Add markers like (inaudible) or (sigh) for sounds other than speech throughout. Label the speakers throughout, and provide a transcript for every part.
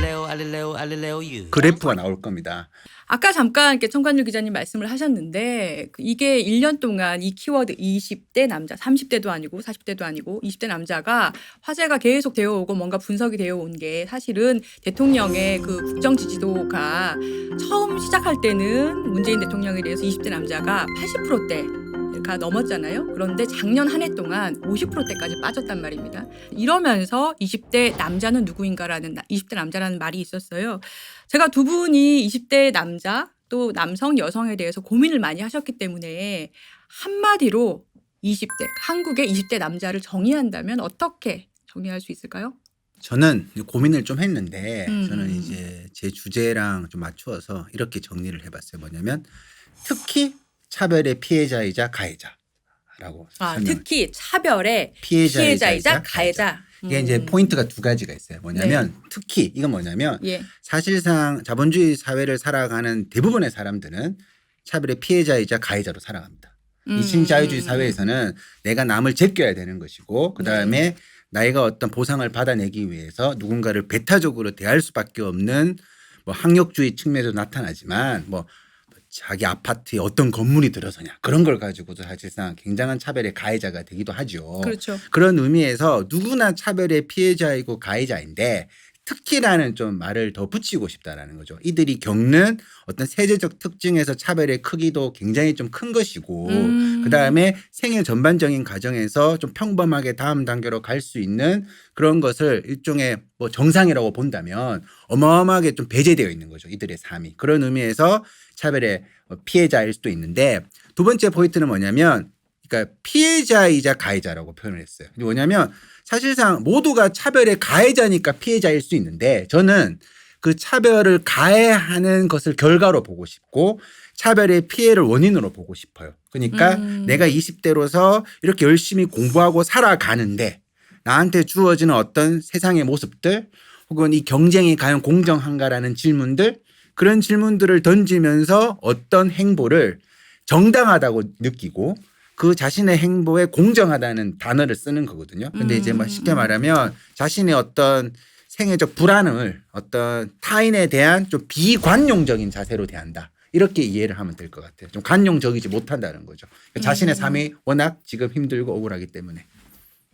Speaker 1: 알릴레오 알릴레오 알릴레오 유.
Speaker 2: 그래프가 나올 겁니다.
Speaker 3: 아까 잠깐 이렇게 청관율 기자님 말씀을 하셨는데 그 이게 1년 동안 이 키워드 20대 남자, 30대도 아니고 40대도 아니고 20대 남자가 화제가 계속 되어 오고 뭔가 분석이 되어 온 게 사실은 대통령의 그 국정 지지도가 처음 시작할 때는 문재인 대통령에 대해서 20대 남자가 80%대 가 넘었잖아요. 그런데 작년 한 해 동안 50%대까지 빠졌단 말입니다. 이러면서 20대 남자는 누구인가라는 20대 남자라는 말이 있었어요. 제가 두 분이 20대 남자 또 남성 여성에 대해서 고민을 많이 하셨기 때문에 한마디로 20대 한국의 20대 남자를 정의한다면 어떻게 정의할 수 있을까요?
Speaker 2: 저는 고민을 좀 했는데
Speaker 3: 음,
Speaker 2: 저는
Speaker 3: 음.
Speaker 2: 이제 제 주제랑 좀 맞추어서 이렇게 정리를 해봤어요. 뭐냐면 특히 차별의 피해자이자 가해자라고
Speaker 3: 아,
Speaker 2: 설명.
Speaker 3: 특히 차별의
Speaker 2: 피해자이자,
Speaker 3: 피해자이자 가해자.
Speaker 2: 이게 이제
Speaker 3: 음.
Speaker 2: 포인트가 두 가지가 있어요. 뭐냐면 특히 이건 뭐냐면
Speaker 3: 예.
Speaker 2: 사실상 자본주의 사회를 살아가는 대부분의 사람들은 차별의 피해자이자 가해자로 살아갑니다.
Speaker 3: 음,
Speaker 2: 이 신자유주의
Speaker 3: 음,
Speaker 2: 사회에서는 내가 남을 제껴야 되는 것이고 그 다음에 나이가 어떤 보상을 받아내기 위해서 누군가를 배타적으로 대할 수밖에 없는 뭐 학력주의 측면에도 나타나지만 뭐 자기 아파트에 어떤 건물이 들어서냐 그런 걸 가지고도 사실상 굉장한 차별의 가해자가 되기도 하죠.
Speaker 3: 그렇죠.
Speaker 2: 그런 의미에서 누구나 차별의 피해자이고 가해자인데 특히라는 좀 말을 더 붙이고 싶다라는 거죠. 이들이 겪는 어떤 세대적 특징에서 차별의 크기도 굉장히 좀 큰 것이고
Speaker 3: 음.
Speaker 2: 그 다음에 생애 전반적인 과정에서 좀 평범하게 다음 단계로 갈 수 있는 그런 것을 일종의 뭐 정상이라고 본다면 어마어마하게 좀 배제되어 있는 거죠. 이들의 삶이. 그런 의미에서 차별의 어, 피해자일 수도 있는데 두 번째 포인트는 뭐냐면 그러니까 피해자이자 가해자라고 표현을 했어요. 뭐냐면 사실상 모두가 차별의 가해자니까 피해자일 수 있는데 저는 그 차별을 가해하는 것을 결과로 보고 싶고 차별의 피해를 원인으로 보고 싶어요. 그러니까
Speaker 3: 음.
Speaker 2: 내가 20대로서 이렇게 열심히 공부하고 살아가는데 나한테 주어지는 어떤 세상의 모습들 혹은 이 경쟁이 과연 공정한가라는 질문들 그런 질문들을 던지면서 어떤 행보를 정당하다고 느끼고 그 자신의 행보에 공정하다는 단어를 쓰는 거거든요. 근데 이제 뭐 쉽게 말하면 자신의 어떤 생애적 불안을 어떤 타인에 대한 좀 비관용적인 자세로 대한다. 이렇게 이해를 하면 될 것 같아요. 좀 관용적이지 못한다는 거죠. 그러니까 자신의 삶이 워낙 지금 힘들고 억울하기 때문에.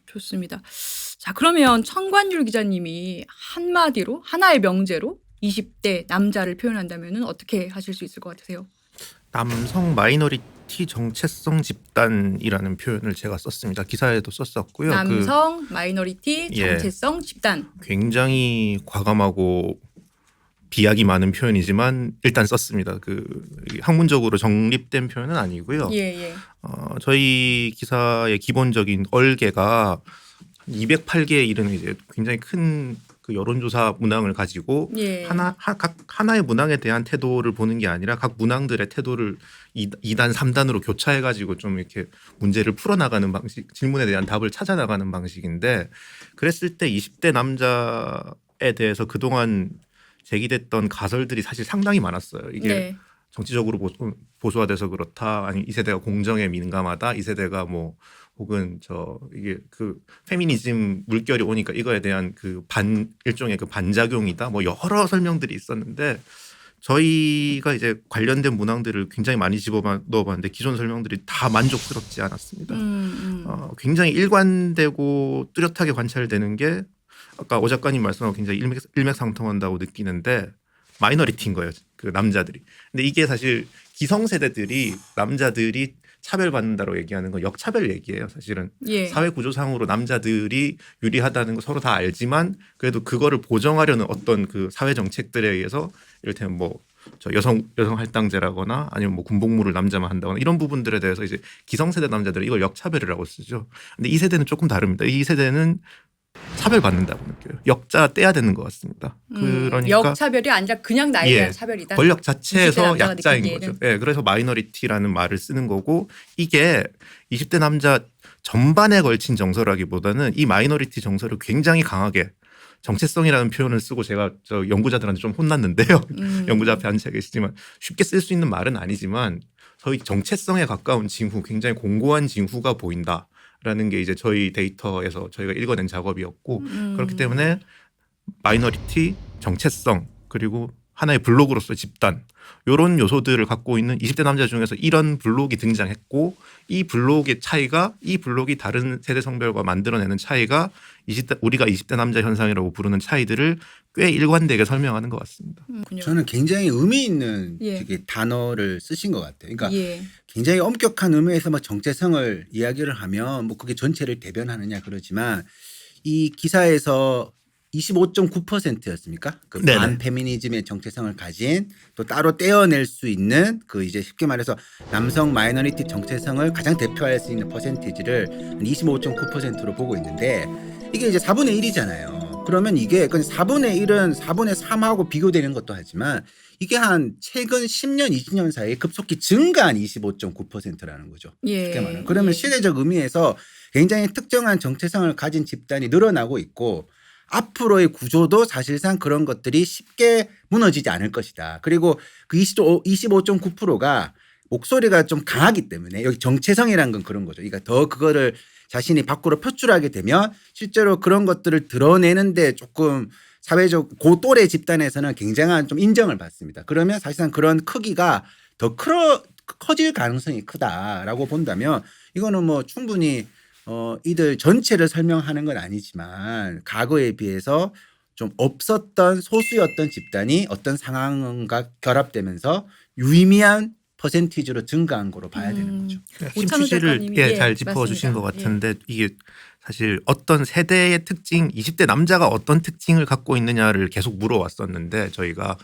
Speaker 3: 좋습니다. 자, 그러면 청관율 기자님이 한마디로 하나의 명제로 20대 남자를 표현한다면 어떻게 하실 수 있을 것 같으세요?
Speaker 4: 남성 마이너리티 정체성 집단이라는 표현을 제가 썼습니다. 기사에도 썼었고요. 그
Speaker 3: 남성 마이너리티
Speaker 4: 예.
Speaker 3: 정체성 집단.
Speaker 4: 굉장히 과감하고 비약이 많은 표현이지만 일단 썼습니다. 그 학문적으로 정립된 표현은 아니고요.
Speaker 3: 예, 예.
Speaker 4: 어, 저희 기사의 기본적인 얼개가 208개에 이르는 이제 굉장히 큰 그 여론조사 문항을 가지고
Speaker 3: 예.
Speaker 4: 하나 하, 각 하나의 문항에 대한 태도를 보는 게 아니라 각 문항들의 태도를 2, 2단 3단으로 교차해 가지고 좀 이렇게 문제를 풀어 나가는 방식 질문에 대한 답을 찾아 나가는 방식인데 그랬을 때 20대 남자에 대해서 그동안 제기됐던 가설들이 사실 상당히 많았어요. 이게
Speaker 3: 네.
Speaker 4: 정치적으로 보수, 보수화돼서 그렇다 아니 이 세대가 공정에 민감하다 이 세대가 뭐 혹은 저 이게 그 페미니즘 물결이 오니까 이거에 대한 그 반 일종의 그 반작용이다 뭐 여러 설명들이 있었는데 저희가 이제 관련된 문항들을 굉장히 많이 집어 넣어봤는데 기존 설명들이 다 만족스럽지 않았습니다.
Speaker 3: 음, 음.
Speaker 4: 어, 굉장히 일관되고 뚜렷하게 관찰되는 게 아까 오 작가님 말씀하고 굉장히 일맥, 일맥상통한다고 느끼는데 마이너리티인 거예요. 그 남자들이. 근데 이게 사실 기성세대들이 남자들이 차별받는다고 얘기하는 건 역차별 얘기예요. 사실은
Speaker 3: 예.
Speaker 4: 사회 구조상으로 남자들이 유리하다는 거 서로 다 알지만 그래도 그거를 보정하려는 어떤 그 사회 정책들에 의해서 이를테면 뭐 저 여성 여성 할당제라거나 아니면 뭐 군복무를 남자만 한다거나 이런 부분들에 대해서 이제 기성세대 남자들은 이걸 역차별이라고 쓰죠. 근데 이 세대는 조금 다릅니다. 이 세대는 차별받는다고 느껴요. 역자 떼야 되는 것 같습니다.
Speaker 3: 음,
Speaker 4: 그러니까
Speaker 3: 역차별이 아니라 그냥 나에 대한
Speaker 4: 예.
Speaker 3: 차별이다.
Speaker 4: 권력
Speaker 3: 20대
Speaker 4: 자체에서 약자인. 거죠. 예, 그래서 마이너리티라는 말을 쓰는 거고 이게 20대 남자 전반에 걸친 정서라기보다는 이 마이너리티 정서를 굉장히 강하게 정체성이라는 표현을 쓰고 제가 저 연구자들한테 좀 혼났는데요.
Speaker 3: 음. (laughs)
Speaker 4: 연구자 앞에 앉아 계시지만 쉽게 쓸 수 있는 말은 아니지만 저희 정체성에 가까운 징후, 굉장히 공고한 징후가 보인다 라는 게 이제 저희 데이터에서 저희가 읽어낸 작업이었고
Speaker 3: 음.
Speaker 4: 그렇기 때문에 마이너리티 정체성 그리고 하나의 블록으로서 집단 요런 요소들을 갖고 있는 20대 남자 중에서 이런 블록이 등장했고 이 블록의 차이가 이 블록이 다른 세대 성별과 만들어내는 차이가 20대 우리가 20대 남자 현상이라고 부르는 차이들을 꽤 일관되게 설명하는 것 같습니다.
Speaker 3: 음.
Speaker 2: 저는 굉장히 의미 있는
Speaker 3: 예.
Speaker 2: 되게 단어를 쓰신 것 같아요. 그러니까
Speaker 3: 예.
Speaker 2: 굉장히 엄격한 의미에서 뭐 정체성을 이야기를 하면 뭐 그게 전체를 대변하느냐 그러지만 이 기사에서 25.9%였습니까? 그
Speaker 4: 네네.
Speaker 2: 반페미니즘의 정체성을 가진 또 따로 떼어낼 수 있는 그 이제 쉽게 말해서 남성 마이너리티 정체성을 가장 대표할 수 있는 퍼센티지를 25.9%로 보고 있는데 이게 이제 4분의 1이잖아요. 그러면 이게 그 4분의 1은 4분의 3하고 비교되는 것도 하지만 이게 한 최근 10년, 20년 사이에 급속히 증가한 25.9%라는 거죠.
Speaker 3: 예.
Speaker 2: 쉽게 말하면. 그러면
Speaker 3: 예.
Speaker 2: 시대적 의미에서 굉장히 특정한 정체성을 가진 집단이 늘어나고 있고 앞으로의 구조도 사실상 그런 것들이 쉽게 무너지지 않을 것이다. 그리고 그 25, 25.9%가 목소리가 좀 강하기 때문에 여기 정체성이라는 건 그런 거죠. 그러니까 더 그거를 자신이 밖으로 표출하게 되면 실제로 그런 것들을 드러내는데 조금 사회적 고또래 집단에서는 굉장한 좀 인정을 받습니다. 그러면 사실상 그런 크기가 더 크러, 커질 가능성이 크다라고 본다면 이거는 뭐 충분히 어 이들 전체를 설명하는 건 아니지만 과거에 비해서 좀 없었던 소수였던 집단이 어떤 상황과 결합되면서 유의미한 퍼센티지로 증가한 거로 봐야 되는
Speaker 3: 음.
Speaker 2: 거죠.
Speaker 3: 오찬호
Speaker 4: 심취지를
Speaker 3: 작가님이,
Speaker 4: 예,
Speaker 3: 예,
Speaker 4: 잘 짚어주신
Speaker 3: 맞습니다.
Speaker 4: 것 같은데 이게 사실 어떤 세대의 특징, 20대 남자가 어떤 특징을 갖고 있느냐를 계속 물어왔었는데 저희가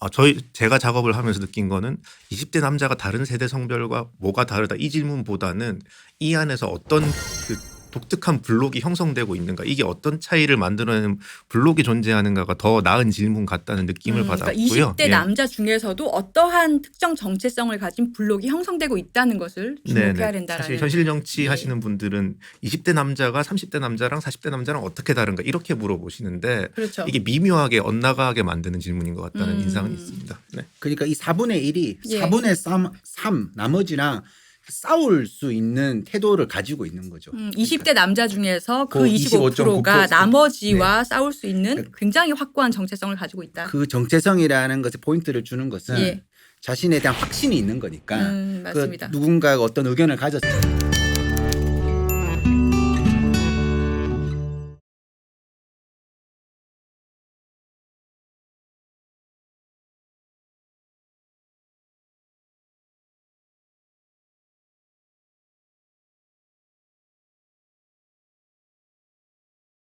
Speaker 4: 아, 저희 제가 작업을 하면서 느낀 거는 20대 남자가 다른 세대 성별과 뭐가 다르다 이 질문보다는 이 안에서 어떤 그 독특한 블록이 형성되고 있는가 이게 어떤 차이를 만들어내는 블록이 존재하는가가 더 나은 질문 같다는 느낌을
Speaker 3: 음, 그러니까
Speaker 4: 받았고요.
Speaker 3: 20대
Speaker 4: 예.
Speaker 3: 남자 중에서도 어떠한 특정 정체성을 가진 블록이 형성되고 있다는 것을 주목해야
Speaker 4: 네네.
Speaker 3: 된다라는.
Speaker 4: 사실 현실 정치
Speaker 3: 예.
Speaker 4: 하시는 분들은 20대 남자가 30대 남자랑 40대 남자랑 어떻게 다른가 이렇게 물어보시는데
Speaker 3: 그렇죠.
Speaker 4: 이게 미묘하게 엇나가게 만드는 질문인 것 같다는
Speaker 3: 음.
Speaker 4: 인상은 있습니다. 네.
Speaker 2: 그러니까 이 4분의 1이
Speaker 3: 예.
Speaker 2: 4분의 3, 3 나머지랑 싸울 수 있는 태도를 가지고 있는 거죠.
Speaker 3: 음, 20대 남자 중에서
Speaker 2: 그그
Speaker 3: 25%가
Speaker 2: 25.9%.
Speaker 3: 나머지와 싸울 수 있는
Speaker 2: 네.
Speaker 3: 굉장히 확고한 정체성을 가지고 있다.
Speaker 2: 그 정체성이라는 것에 포인트를 주는 것은
Speaker 3: 예.
Speaker 2: 자신에 대한 확신이 있는 거니까
Speaker 3: 음,
Speaker 2: 그
Speaker 3: 맞습니다.
Speaker 2: 누군가가 어떤 의견을 가졌을 때